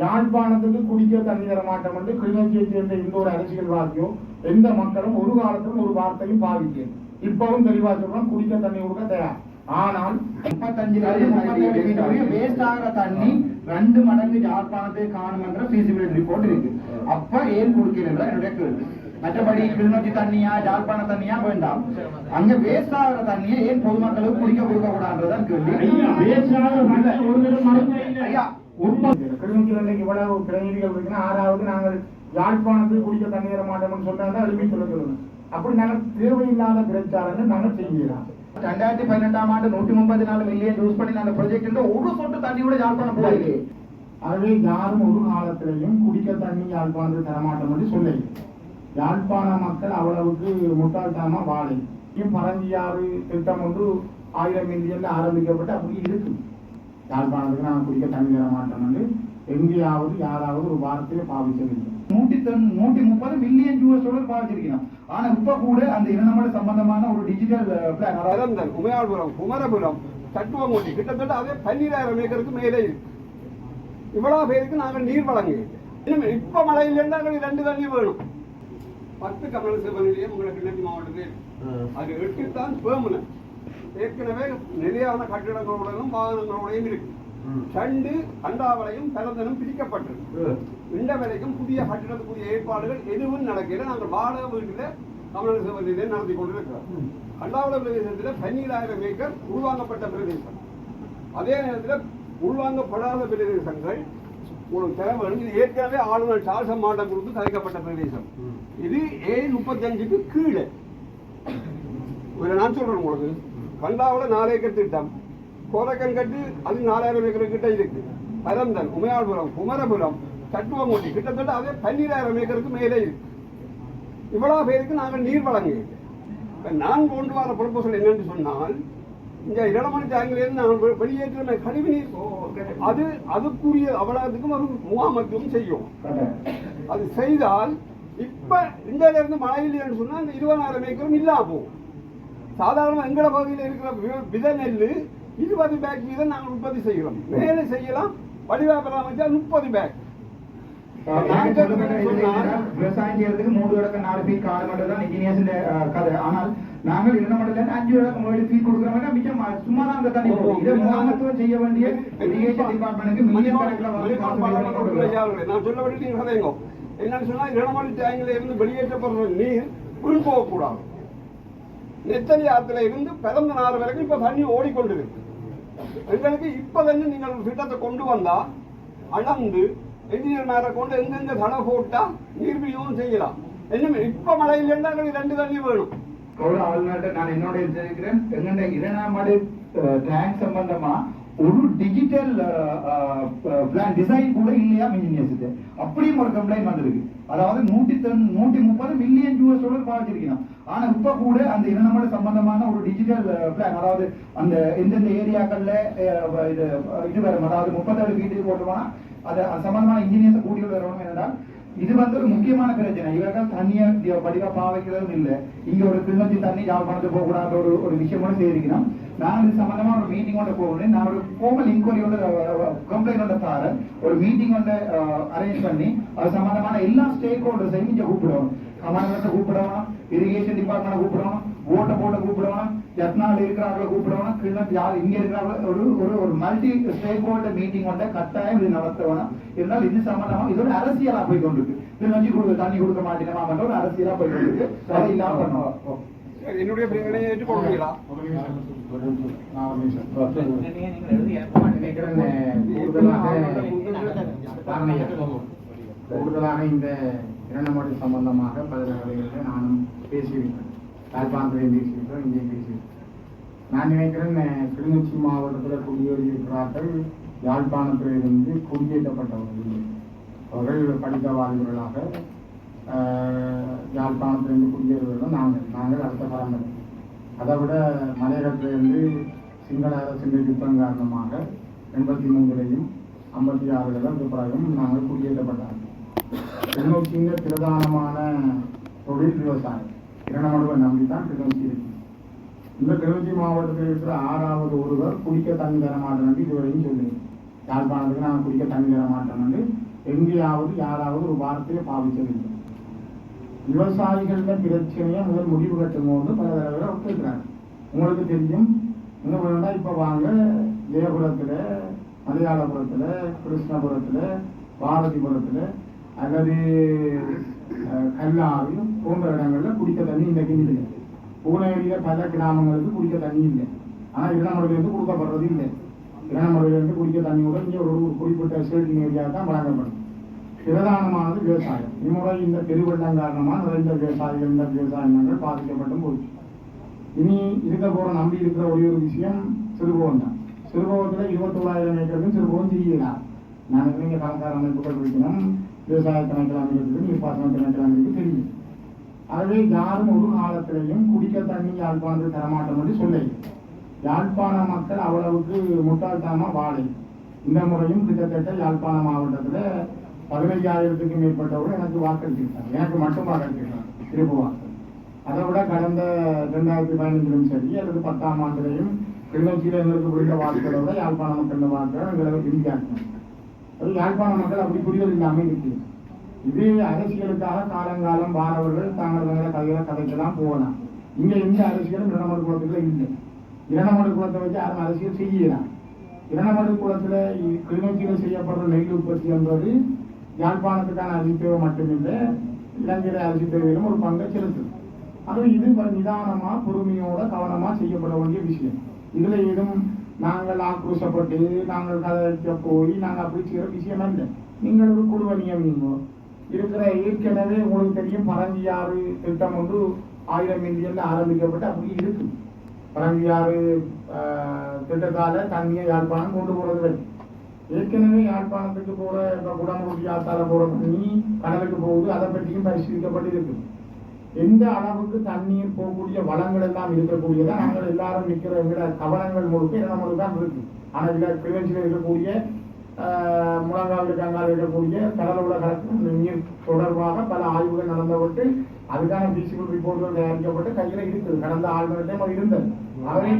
யாழ்ப்பாணத்துக்கு குடிக்க தண்ணி தர மாட்டோம் என்று கிளிநொச்சியை சேர்ந்த எந்த ஒரு அரசியல்வாதியோ எந்த மக்களும் ஒரு காலத்திலும் ஒரு வார்த்தையும் பாவிக்கல. இப்பவும் தெளிவா சொல்றோம் குடிக்க தண்ணி கொடுக்க தயார். ஆனால் வேஸ்ட் ஆகிற தண்ணி ரெண்டு மடங்கு யாழ்ப்பாணத்தை காணுமென்ற feasibility ரிப்போர்ட் இருக்கு. அப்ப ஏன் கொடுக்கல என்னுடைய கேள்வி. மற்றபடி கிளிநொச்சி தண்ணியா யாழ்ப்பாண தண்ணியா வேண்டாம். அங்க வேஸ்ட் ஆகிற தண்ணியை ஏன் பொதுமக்களுக்கு குடிக்க கொடுக்க கூடாதுன்றதான் கேள்வி. ஐயா, waste ஆகிற கிளிநொச்சியில் இன்னைக்கு இவ்வளவு பிரதிநிதிகள் இருக்குன்னா ஆறாவது நாங்கள் யாழ்ப்பாணத்துக்கு குடிக்க தண்ணி தர மாட்டோம்னு சொன்னா அருமை சொல்ல சொல்லணும் அப்படி நாங்கள் தேவையில்லாத பிரச்சாரங்கள் நாங்கள் செய்யலாம். ரெண்டாயிரத்தி பதினெட்டாம் ஆண்டு நூற்றி முப்பத்தி நாலு மில்லியன் யூஸ் பண்ணி அந்த ப்ரொஜெக்ட் ஒரு சொட்டு தண்ணி கூட யாழ்ப்பாணம் போயிருக்கு ஆகவே யாரும் ஒரு காலத்திலையும் குடிக்க தண்ணி யாழ்ப்பாணத்துக்கு தரமாட்டோம் என்று சொல்லலை. யாழ்ப்பாண மக்கள் அவ்வளவுக்கு முட்டாள்தனமா வாழை பரஞ்சியாறு திட்டம் ஒன்று ஆயிரம் மில்லியன்ல ஆரம்பிக்கப்பட்டு அப்படி இருக்கு. யாழ்ப்பாணத்துக்கு நாங்கள் குடிக்க தண்ணி தர மாட்டோம் எங்கேயாவது யாராவது ஒரு வாரத்திலே பாவிச்சதில்லை நூற்றி தொன் நூற்றி முப்பது மில்லியன் யூஎஸ் டாலர் பாவிச்சிருக்கணும் ஆனா இப்ப கூட அந்த இனநமட சம்பந்தமான ஒரு டிஜிட்டல் பிளான் அதாவது பரந்தன் உமையாள்புரம் குமரபுரம் தட்டுவங்குடி கிட்டத்தட்ட அதே பன்னிராயிரம் ஏக்கருக்கு மேலே இருக்கு. இவ்வளவு பேருக்கு நாங்கள் நீர் வழங்க இனிமே இப்ப மழை இல்லைன்னா எங்களுக்கு ரெண்டு தண்ணி வேணும். பத்து கமல சிவனிலேயே உங்களுக்கு கிழக்கு மாவட்டத்தில். அது எட்டு தான் பெர்மனன்ட் ஏற்கனவே நிலையான கட்டிடங்களுடனும் வாகனங்களுடையும் இருக்கு. சண்டு அண்டாவளையும் பிறந்தனும் பிரிக்கப்பட்டிருக்கு. இந்த வரைக்கும் புதிய கட்டிடத்துக்குரிய ஏற்பாடுகள் எதுவும் நடக்கல. நாங்கள் வாடகை வீட்டில் கமல சிவனிலே நடத்தி கொண்டிருக்கிறோம். அண்டாவளை பிரதேசத்தில் பன்னிராயிரம் ஏக்கர் உருவாங்கப்பட்ட பிரதேசம். அதே நேரத்தில் உள்வாங்கப்படாத பிரதேசங்கள் ஒரு தேவை இது ஏற்கனவே ஆளுநர் சார்சம் மாட்டம் கொடுத்து கலைக்கப்பட்ட பிரதேசம். இது ஏ முப்பத்தஞ்சுக்கு கீழே. நான் சொல்றேன் உங்களுக்கு. கண்டாவில் நாலு ஏக்கர் திட்டம் கோரக்கன் கட்டு அது நாலாயிரம் ஏக்கர் கிட்ட இருக்கு. பரந்தன் உமையாள்புரம் குமரபுரம் தட்டுவங்குடி கிட்டத்தட்ட அதே பன்னிராயிரம் ஏக்கருக்கு மேலே இருக்கு. இவ்வளவு பேருக்கு நாங்கள் நீர் வழங்க இப்ப நான் கொண்டு வர ப்ரொபோசல் என்னன்னு சொன்னால் இந்த இடமணி டேங்கிலிருந்து நாங்கள் வெ- வெளியேற்றுற கழிவு நீர் அது அதுக்குரிய அவ்வளவுக்கும் ஒரு முகாமத்துவம் செய்யும். அது செய்தால் இப்ப இந்த மழையில் என்று சொன்னா இந்த இருபதாயிரம் ஏக்கரும் இல்லாம போகும். சாதாரண எங்கட பகுதியில் இருக்கிற வித நெல் இருபது பேக் வீதம் நாங்கள் உற்பத்தி செய்கிறோம் மேலே செய்யலாம் வடிவா பராமரிச்சா முப்பது பேக் விவசாயம் செய்யறதுக்கு மூணு தொடக்க நாலு ஃபீட் கால மட்டும் தான் இன்ஜினியர்ஸ் கதை. ஆனால் நாங்கள் இரண்டு மட்டும் அஞ்சு தொடக்க ஏழு ஃபீட் கொடுக்குற மாதிரி மிச்சம் சும்மா தான் அந்த தண்ணி இதை முகாமத்துவம் செய்ய வேண்டிய இரிகேஷன் டிபார்ட்மெண்ட்டுக்கு மில்லியன் கணக்கில் வந்து. நான் சொல்ல வேண்டிய என்னன்னு சொன்னா இடமணி டேங்கில இருந்து வெளியேற்றப்படுற நீர் உள் நெத்தனியாத்துல இருந்து பிறந்த நாள் வரைக்கும் இப்ப தண்ணி ஓடிக்கொண்டிருக்கு. எங்களுக்கு இப்ப தண்ணி நீங்கள் திட்டத்தை கொண்டு வந்தா அளந்து என்ஜினியர் கொண்டு எங்கெங்க தடை போட்டா நீர் விநியோகம் செய்யலாம். என்ன இப்ப மழை இல்லைன்னா எங்களுக்கு ரெண்டு தண்ணி வேணும். கௌரவ ஆளுநர்கிட்ட நான் என்னோட இருக்கிறேன் எங்கண்ட இரண்டாம் டேங்க் சம்பந்தமா ஒரு டிஜிட்டல் பிளான் டிசைன் கூட இல்லையா இன்ஜினியர்ஸ் அப்படியும் ஒரு கம்ப்ளைண்ட் வந்திருக்கு. அதாவது நூற்றி தொண்ணூ- நூற்றி முப்பது மில்லியன் யூஎஸ் டாலர் பாதிச்சிருக்கணும். ஆனா இப்ப கூட அந்த இனமோட சம்பந்தமான ஒரு டிஜிட்டல் பிளான் அதாவது அந்த எந்தெந்த ஏரியாக்கள்ல இது இது வரும். அதாவது முப்பத்தேழு வீட்டுக்கு போட்டுவோம்னா அது சம்பந்தமான இன்ஜினியர்ஸ் கூட்டி வரணும் என்றால் இது வந்து ஒரு முக்கியமான பிரச்சனை. இவர்கள் தண்ணியை படிவா பாவைக்கிறதும் பாவிக்கிறதும் இங்க ஒரு கிளிநொச்சி தண்ணி யாழ்ப்பாணத்து போக கூடாத ஒரு ஒரு விஷயமோட செய்திருக்கணும் நான் இது சம்பந்தமா ஒரு மீட்டிங் கொண்டு போகணும். நான் ஒரு கோமல் இன்கொயரியோட கம்ப்ளைண்ட் கொண்ட தாரேன் ஒரு மீட்டிங் கொண்டு அரேஞ்ச் பண்ணி அது சம்பந்தமான எல்லா ஸ்டேக் ஹோல்டர்ஸையும் இங்க கூப்பிடுவோம் கமாண்டத்தை கூப்பிடணும் இரிகேஷன் டிபார்ட்மெண்ட் கூப்பிடணும் ஓட்ட போட்ட கூப்பிடணும் எத்தனாள் இருக்கிறாங்களோ கூப்பிடணும் கிளிநொச்சி யார் இங்க இருக்கிறாங்களோ ஒரு ஒரு ஒரு மல்டி ஸ்டேக் ஹோல்டர் மீட்டிங் கொண்ட கட்டாயம் இது நடத்தணும். இருந்தால் இது சம்பந்தமா இது ஒரு அரசியலா போய் கொண்டிருக்கு. கிளிநொச்சி கொடுக்க தண்ணி கொடுக்க மாட்டேங்கம்மா ஒரு அரசியலா போய் கொண்டிருக்கு. அதை இல்லாம பண்ணுவோம் என்னுடைய கூடுதலாக இந்த இரண்டமொழி சம்பந்தமாக பல நானும் பேசியிருக்கேன். யாழ்ப்பாணத்திலையும் பேசியிருக்கேன் இங்கேயும் பேசியிருக்கேன் நான் நினைக்கிறேன் கிளிநொச்சி மாவட்டத்தில் குடியேறியிருக்கிறார்கள். யாழ்ப்பாணத்திலிருந்து குடியேற்றப்பட்டவர்கள். அவர்கள் படித்த வாழ்வர்களாக யாழ்ப்பாணத்திலிருந்து குடியேறுவர்கள் நாங்கள். நாங்கள் அடுத்த காலங்கள். அதை விட மலையகத்திலிருந்து சிங்கள அரசின் யுத்தம் காரணமாக எண்பத்தி மூன்றிலையும் ஐம்பத்தி ஆறுகளிலும் பிறகும் நாங்கள் குடியேற்றப்பட்டார்கள். கிளிநொச்சியின் பிரதானமான தொழில் விவசாயம். இரணமடுவை தான் கிளிநொச்சி இந்த கிளிநொச்சி மாவட்டத்தில் இருக்கிற ஆறாவது ஒருவர் குடிக்க தண்ணி தர மாட்டேன் இதுவரையும் சொல்லி யாழ்ப்பாணத்துக்கு நான் குடிக்க தண்ணி தர மாட்டேன் எங்கேயாவது யாராவது ஒரு வார்த்தையை பாவிச்சதில்லை விவசாயிகள பிரச்சனையை முதல் முடிவு கட்டும் போது பல தடவை ஒத்துக்கிறாங்க உங்களுக்கு தெரியும் இன்னும் பண்ணா இப்போ வாங்க ஜெயபுரத்துல மலையாளபுரத்தில் கிருஷ்ணபுரத்தில் பாரதிபுரத்துல அல்லது அஹ், கல்லாறு போன்ற இடங்களில் குடிக்க தண்ணி இன்றைக்கு இல்லை. பூனேரியில பல கிராமங்களுக்கு குடிக்க தண்ணி இல்லை. ஆனால் இரணமலையிலிருந்து கொடுக்கப்படுறது இல்லை. இரணமலையிலிருந்து குடிக்க தண்ணி கூட இங்கே ஒரு குறிப்பிட்ட சேட்டிங் ஏரியா தான் வழங்கப்படும். பிரதானமானது விவசாயம். இம்முறை இந்த பெருவெள்ளம் காரணமாக நிறைந்த விவசாயிகள் இந்த விவசாயங்கள் பாதிக்கப்பட்டும் போச்சு. இனி இருக்க போற நம்பி இருக்கிற ஒரே ஒரு விஷயம் சிறுபோகம் தான். சிறுபோகத்தில் இருபத்தோராயிரம் ஏக்கருக்கும் சிறுபோகம் செய்யலாம் நாங்கள் நீங்கள் கணக்கார அமைப்புகள் பிடிக்கணும். விவசாய கணக்கில் அமைக்கிறது நீர்ப்பாசன கணக்கில் அமைக்கிறது தெரியும். ஆகவே யாரும் ஒரு காலத்திலையும் குடிக்க தண்ணி யாழ்ப்பாணத்தை தரமாட்டோம் என்று சொல்லை யாழ்ப்பாண மக்கள் அவ்வளவுக்கு முட்டாள்தனமா வாழை இந்த முறையும் கிட்டத்தட்ட யாழ்ப்பாண மாவட்டத்துல பதினைஞ்சாயிரத்துக்கும் மேற்பட்டவர்கள் எனக்கு வாக்களிச்சிருக்காங்க. எனக்கு மட்டும் வாக்களிச்சிருக்காங்க. திருப்பு வாக்கு அதை விட கடந்த ரெண்டாயிரத்தி பதினஞ்சிலும் சரி அல்லது பத்தாம் ஆண்டுலையும் கிளிநொச்சியில் எங்களுக்கு புரிந்த வாக்குகளை விட யாழ்ப்பாண மக்கள் வாக்குகள் எங்களுக்கு விரும்பியாக்கணும் அது யாழ்ப்பாண மக்கள் அப்படி புரிதல் இல்லாமல் இது அரசியலுக்காக காலங்காலம் வாரவர்கள் தாங்கள் வேற கதைகளை கதைக்கெல்லாம் போகலாம். இங்க எந்த அரசியலும் இரணமடு குளத்துல இல்லை. இரணமடு குளத்தை வச்சு யாரும் அரசியல் செய்யலாம். இரணமடு குளத்துல இ- கிளிநொச்சியில் செய்யப்படுற நெல் உற்பத்தி என்பது யாழ்ப்பாணத்துக்கான அரிசி தேவை மட்டுமில்லை இலங்கையில அரிசி தேவையிலும் ஒரு பங்கை செலுத்தும் அதுவும் இது நிதானமா பொறுமையோட கவனமா செய்யப்பட வேண்டிய விஷயம். இதுல ஏதும் நாங்கள் ஆக்ரோஷப்பட்டு நாங்கள் கதைக்க போய் நாங்கள் அப்படி செய்யற விஷயம் இல்லை நீங்கள் ஒரு குழுவை நியமிங்கோ இருக்கிற ஏற்கனவே உங்களுக்கு தெரியும் பரங்கியாறு திட்டம் வந்து ஆயிரம் மில்லியன்ல ஆரம்பிக்கப்பட்டு அப்படி இருக்கு. பரங்கியாறு ஆஹ், திட்டத்தால தண்ணியை யாழ்ப்பாணம் கொண்டு போறது ஏற்கனவே யாழ்ப்பாணத்துக்கு போற இப்ப குடமுடி ஆத்தால போற தண்ணி கடலுக்கு போகுது அதை பற்றியும் பரிசீலிக்கப்பட்டு இருக்கு. எந்த அளவுக்கு தண்ணீர் போகக்கூடிய வளங்கள் எல்லாம் இருக்கக்கூடியதா நாங்கள் எல்லாரும் நிற்கிற விட கவனங்கள் முழுக்க இடம் தான் இருக்கு. ஆனா இதில் கிளிநொச்சியில் இருக்கக்கூடிய முழங்கால் இருக்காங்கால் இருக்கக்கூடிய கடலோட கலக்கு நீர் தொடர்பாக பல ஆய்வுகள் நடந்தப்பட்டு அதுக்கான பிசிபிள் ரிப்போர்ட்டுகள் தயாரிக்கப்பட்டு கையில இருக்குது. கடந்த ஆழ்மனத்தையும் அது இருந்தது. அவரே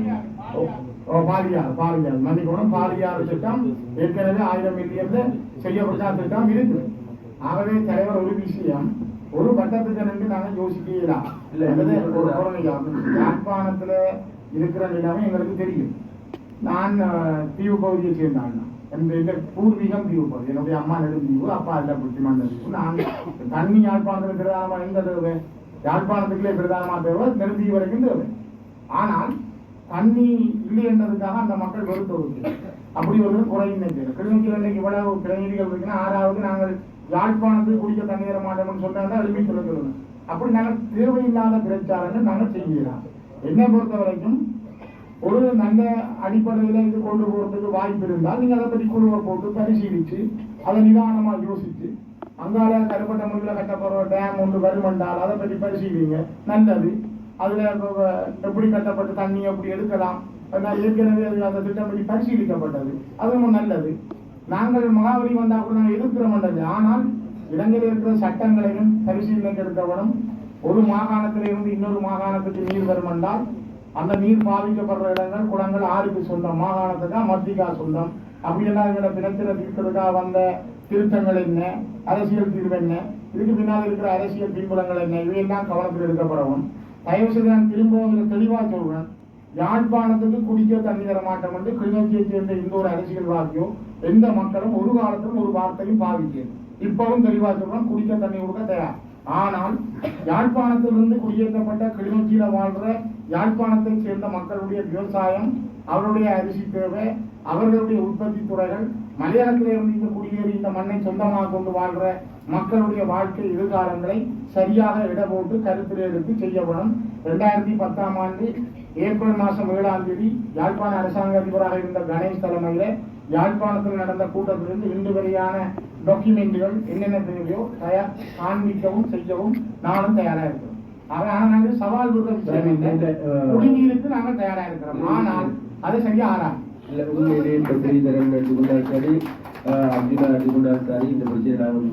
பாலியார் பாலியார். மன்னிக்கணும் பாலியார் திட்டம் ஏற்கனவே ஆயிரம் மில்லியன்ல செய்யப்பட்ட திட்டம் இருக்கு ஆகவே தலைவர் ஒரு விஷயம். ஒரு கட்டத்துக்கு நின்று நாங்க யோசிக்கலாம் யாழ்ப்பாணத்துல இருக்கிற நிலைமை எங்களுக்கு தெரியும். நான் தீவு பகுதியை சேர்ந்த என்னுடைய பூர்வீகம் தீவு என்னுடைய அம்மா நெடுந்தீவு அப்பா இல்ல புத்திமான் தீவு நான் தண்ணி யாழ்ப்பாணத்துல பிரதானமா எங்க தேவை? யாழ்ப்பாணத்துக்குள்ளே பிரதானமா தேவை? நெடுந்தீவு வரைக்கும் தேவை. ஆனால் தண்ணி இல்லை என்றதுக்காக அந்த மக்கள் வெறுத்தொடுக்கு அப்படி ஒரு குறையின்மை தேவை. கிளிநொச்சியில் இன்னைக்கு இவ்வளவு பிரதிநிதிகள் இருக்குன்னா ஆறாவது நாங்கள் யாழ்ப்பாணத்துக்கு குடிக்க தண்ணி தர மாட்டோம்னு சொன்னாங்க எழுப்பி சொல்ல சொல்லணும் அப்படி நாங்கள் தேவையில்லாத பிரச்சாரங்கள் நாங்கள் செய்யலாம் என்னை பொறுத்த வரைக்கும் ஒரு நல்ல அடிப்படையில் இது கொண்டு போகிறதுக்கு வாய்ப்பு இருந்தால் நீங்க அதை பற்றி குழுவை போட்டு பரிசீலிச்சு அதை நிதானமாக யோசிச்சு அங்கால கருப்பட்ட முறையில் கட்டப்படுற டேம் ஒன்று வருமென்றால் அதை பற்றி பரிசீலிங்க. நல்லது. அதில் எப்படி கட்டப்பட்டு தண்ணி எப்படி எடுக்கலாம் அதனால் ஏற்கனவே அது அந்த திட்டம் பற்றி பரிசீலிக்கப்பட்டது. அதுவும் நல்லது. நாங்கள் மகாபலி வந்தால் கூட நாங்கள் எதிர்க்கிறோம்ன்றது ஆனால் இலங்கையில் இருக்கிற சட்டங்களையும் பரிசீலனைக்கு எடுத்தவனும் ஒரு மாகாணத்திலிருந்து இன்னொரு மாகாணத்துக்கு நீர் வருமென்றால் அந்த நீர் பாதிக்கப்படுற இடங்கள் குளங்கள் ஆறுக்கு சொந்தம் மாகாணத்துக்கா மத்திக்கா சொந்தம். அப்படியெல்லாம் எங்களோட பிரச்சனை தீர்க்கிறதுக்காக வந்த திருத்தங்கள் என்ன? அரசியல் தீர்வு என்ன? இதுக்கு பின்னால் இருக்கிற அரசியல் பின்புலங்கள் என்ன? இவையெல்லாம் கவனத்தில் எடுக்கப்படவும். தயவு செய்து நான் திரும்பவும் தெளிவா சொல்றேன். யாழ்ப்பாணத்துக்கு குடிக்க தண்ணி தர மாட்டோம் என்று கிளிநொச்சியை சேர்ந்த எந்த ஒரு அரசியல்வாதியோ எந்த மக்களும் ஒரு காலத்திலும் ஒரு வார்த்தையும் பாவிக்கிறது இப்பவும் தெளிவா சொல்றேன் குடிக்க தண்ணி கொடுக்க தயார். ஆனால் யாழ்ப்பாணத்திலிருந்து குடியேற்றப்பட்ட கிளிநொச்சியில் வாழ்ற யாழ்ப்பாணத்தை சேர்ந்த மக்களுடைய விவசாயம் அவருடைய அரிசி தேவை அவர்களுடைய உற்பத்தி துறைகள் மலையாளத்திலிருந்து இருந்து குடியேறி இந்த மண்ணை சொந்தமாக கொண்டு வாழ்ற மக்களுடைய வாழ்க்கை எதிர்காலங்களை சரியாக இட போட்டு கருத்தில் எடுத்து செய்யப்படும். இரண்டாயிரத்தி பத்தாம் ஆண்டு ஏப்ரல் மாதம் ஏழாம் தேதி யாழ்ப்பாண அரசாங்க அதிபராக இருந்த கணேஷ் தலைமையில யாழ்ப்பாணத்தில் நடந்த கூட்டத்திலிருந்து இன்று வரையான டாக்குமெண்ட்டுகள் என்னென்ன தேவையோ தயார் காண்பிக்கவும் செய்யவும் நானும் தயாரா இருக்கிறோம் ஆக, ஆனா நாங்கள் சவால் விடுற விஷயம் குடிநீருக்கு நாங்கள் தயாரா இருக்கிறோம் ஆனால் அது சரியா ஆறாது இல்ல உண்மையிலே இப்ப ஸ்ரீதரன் எடுத்துக்கொண்டாலும் சரி அர்ஜுனா எடுத்துக்கொண்டாலும் சரி இந்த பிரச்சனை நாங்கள்.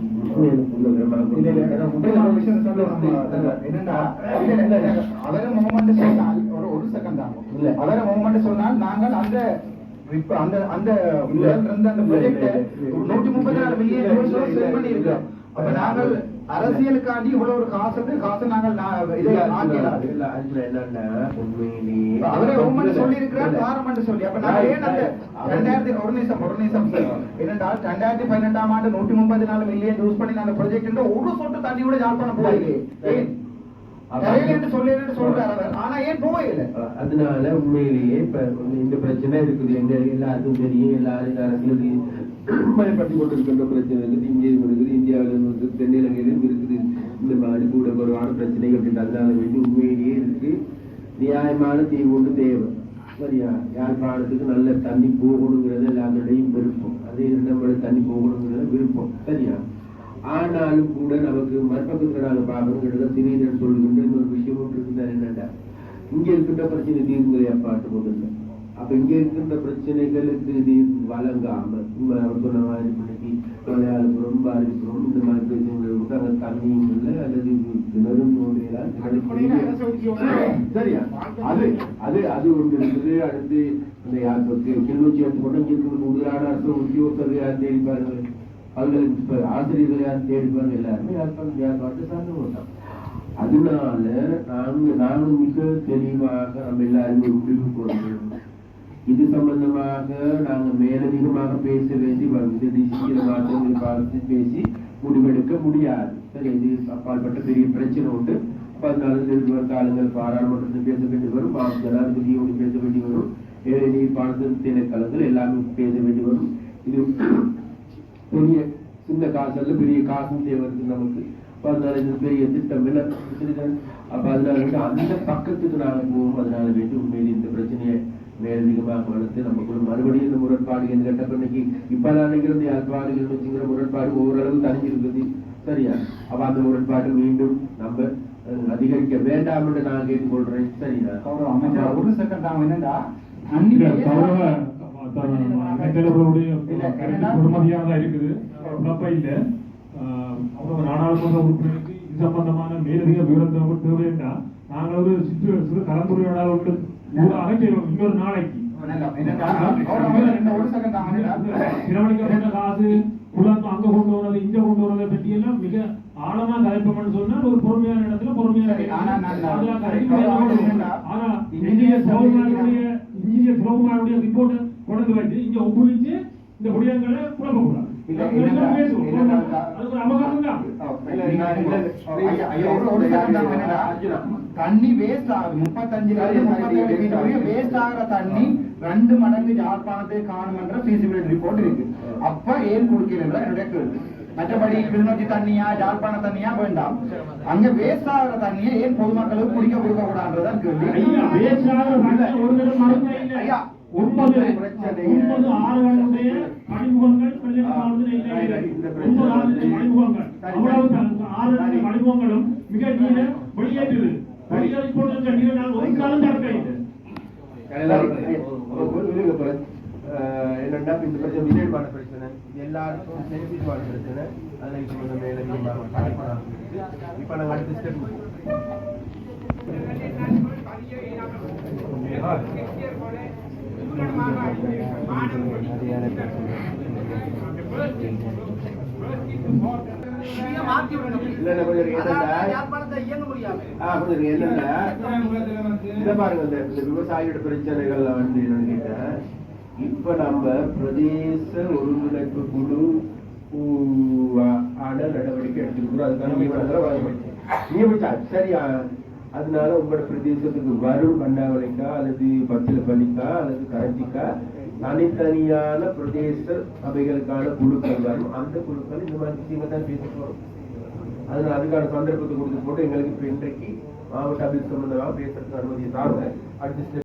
என்னன்னா, அவர சொன்னால், ஒரு தான். இல்ல. அவர movement சொன்னால் நாங்கள் அந்த இப்ப அந்த அந்த இருந்த அந்த ப்ராஜெக்ட் நூத்தி முப்பத்தி நாலு மில்லியன் ஸ்பெண்ட் பண்ணி இருக்கோம் அப்ப நாங்கள் அரசியலுக்காண்டி இவ்வளவு ஒரு காசு இருக்கு. காசு நாங்கள் அவரே கவர்மெண்ட் சொல்லி இருக்கிறார் காரணம் சொல்லி. அப்ப நான் ஏன் அந்த ரெண்டாயிரத்தி ஒரு நிமிஷம் ஒரு நிமிஷம். என்னென்றால் ரெண்டாயிரத்தி பன்னெண்டாம் ஆண்டு நூத்தி முப்பத்தி நாலு மில்லியன் யூஸ் பண்ணி அந்த ப்ராஜெக்ட் ஒரு சொட்டு தண்ணி கூட யாழ்ப்பாணம் போயிலே ஏன்? அதனால உண்மையிலேயே இப்ப இந்த பிரச்சனை இருக்குது. எங்க எல்லாருக்கும் தெரியும். எல்லாரும் அரசியலுக்கு பயன்படுத்தி கொண்டிருக்கின்ற பிரச்சனை இருக்குது. இங்கேயும் இருக்குது. இந்தியாவிலும் இருக்குது தென்னிலங்கையிலும் இருக்குது. இந்த மாதிரி கூட குறைவான பிரச்சனைகள் இருக்குது. அதனால வேண்டி உண்மையிலேயே இருக்கு நியாயமான தீர்வு ஒன்று தேவை. சரியா? யாழ்ப்பாணத்துக்கு நல்ல தண்ணி போகணுங்கிறது எல்லாருடையும் விருப்பம். அதே நம்மளுடைய தண்ணி போகணுங்கிறது விருப்பம். சரியா? ஆனாலும் கூட நமக்கு மறுபக்கத்துல நாங்க பார்க்கணும் கிட்ட திடீர்னு சொல்லுகின்ற இன்னொரு விஷயம் ஒன்று இருக்குதா என்னண்டா இங்க இருக்கின்ற பிரச்சனை தீர்வுகளை பாட்டு கொண்டு அப்ப இங்க இருக்கின்ற பிரச்சனைகளுக்கு தீர்வு வழங்காம அவர் சொன்ன மாதிரி இன்னைக்கு மலையாளபுரம் பாரதிபுரம் இந்த மாதிரி பிரச்சனைகளுக்கு அங்க தண்ணியும் இல்லை அல்லது கிணறும் சரியா? அது அது அது ஒன்று இருக்குது. அடுத்து இந்த யாருக்கு கிளிநொச்சி எடுத்துக்கொண்டு இங்க இருக்கிற முதலான அரசு உத்தியோகத்தர் யார் தேடி பாருங்க அவர்களுக்கு இப்ப ஆசிரியர்கள் யாரும் தேடிப்பாங்க எல்லாருமே யாழ்ப்பாணம் யாழ்ப்பாணத்தை சார்ந்தவங்க தான் அதனால நாங்க நாங்களும் மிக தெளிவாக நம்ம எல்லாருமே ஒரு முடிவுக்கு இது சம்பந்தமாக நாங்க மேலதிகமாக பேச வேண்டி வந்து டிசிஷன் மாற்றங்களை பார்த்து பேசி முடிவெடுக்க முடியாது. சரி இது அப்பாற்பட்ட பெரிய பிரச்சனை உண்டு. பதினாலு அதனால காலங்கள் பாராளுமன்றத்தில் பேச வேண்டி வரும். மா- ஜனாதிபதியோடு பேச வேண்டி வரும். ஏழை நீர் பாடத்தில் திணைக்களங்கள் எல்லாமே பேச வேண்டி வரும். இது பெரிய சின்ன காசு அல்ல பெரிய காசும் தேவை இருக்கு நமக்கு. அதனால இது பெரிய திட்டம் இல்லை? அப்ப அதனால அந்த பக்கத்துக்கு நாங்க போவோம். அதனால வேண்டி உண்மையில இந்த பிரச்சனையை மேலதிகமாக வளர்த்து நமக்குள்ள மறுபடியும் இந்த முரண்பாடு என்று கேட்ட இன்னைக்கு இப்பதான் நினைக்கிறது யாழ்ப்பாடுகள் வச்சுங்கிற முரண்பாடு ஓரளவு தனிஞ்சிருக்குது சரியா? அப்ப அந்த முரண்பாடு மீண்டும் நம்ம அதிகரிக்க வேண்டாம் என்று நான் கேட்டுக்கொள்றேன். சரியா? ஒரு செகண்ட் பேச- கௌரவ என்னன்னா- பொறுமதியாக இருக்குது. குழப்பம் இல்ல. நாடாளுமன்ற உறுப்பினருக்கு இது சம்பந்தமான மேலதிக விவரம் தேவை- தேவை என்றால் நாங்கள் ஒரு சிறு கலந்துரையாடல் ஊடாக செய்வோம் இன்னொரு நாளைக்கு. காசு குளம் அங்க கொண்டு வரது இங்க கொண்டு வரதை பற்றி எல்லாம் மிக ஆழமா கலைப்போம்னு சொன்னால் ஒரு பொறுமையான இடத்துல பொறுமையான ஆனா இந்திய இன்ஜினியர் சபையில் கொண்டு வந்து இங்க ஒப்புவிச்சு இந்த விடயங்களை குழப்பக்கூடாது தண்ணி வேஸ்ட் ஆகுது. வரையும் வேஸ்ட் ஆகிற தண்ணி ரெண்டு மடங்கு யாழ்ப்பாணத்தை காணுமன்ற feasibility ரிப்போர்ட் இருக்கு. அப்ப ஏன் கொடுக்கல என்னுடைய கேள்வி. மற்றபடி கிளிநொச்சி தண்ணியா யாழ்ப்பாண தண்ணியா வேண்டாம். அங்க வேஸ்ட் ஆகிற தண்ணியை ஏன் பொதுமக்களுக்கு குடிக்க கொடுக்க கூடாதுன்றதான் கேள்வி ஒன்பது. ஒன்பது ஆறுகளுடைய மணிமுகங்கள். ஒன்பது ஆறுடைய மணிமுகங்கள் அவ்வளவு ஆறு மணிமுகங்களும் மிக நீர வெளியேற்றுது வெளியேறி போட்டு நீரை நான் ஒரு காலம் தடுக்க இல்லை என்னன்னா இந்த பிரச்சனை விஜயமான பிரச்சனை இது எல்லாருக்கும் சென்சிட்டிவான பிரச்சனை அதில் இப்போ கொஞ்சம் மேலதிகமாக கலைப்படாம இருக்கு இப்போ நாங்கள் அடுத்த ஸ்டெப் இல்லைன்னா பாருங்க விவசாயியோட பிரச்சனைகள்ல இப்ப நம்ம பிரதேச ஒருங்கிணைப்பு குழு ஊ, நடவடிக்கை எடுத்துக்கிறோம் அதுக்கான நியமனங்களை சரியா அதனால உங்களோட பிரதேசத்துக்கு வரும் கண்டாவளிக்கா அல்லது பச்சில பள்ளிக்கா அல்லது கரஞ்சிக்கா தனித்தனியான பிரதேச சபைகளுக்கான குழுக்கள் வரும். அந்த குழுக்கள் இந்த மாதிரி விஷயங்கள் தான் பேசிட்டு வரும். அதனால அதுக்கான சந்தர்ப்பத்தை கொடுத்து போட்டு எங்களுக்கு இப்ப இன்றைக்கு மாவட்ட அபிவிருத்தி சம்பந்தமாக பேசுறதுக்கு அனுமதியை தாங்க. அடுத்த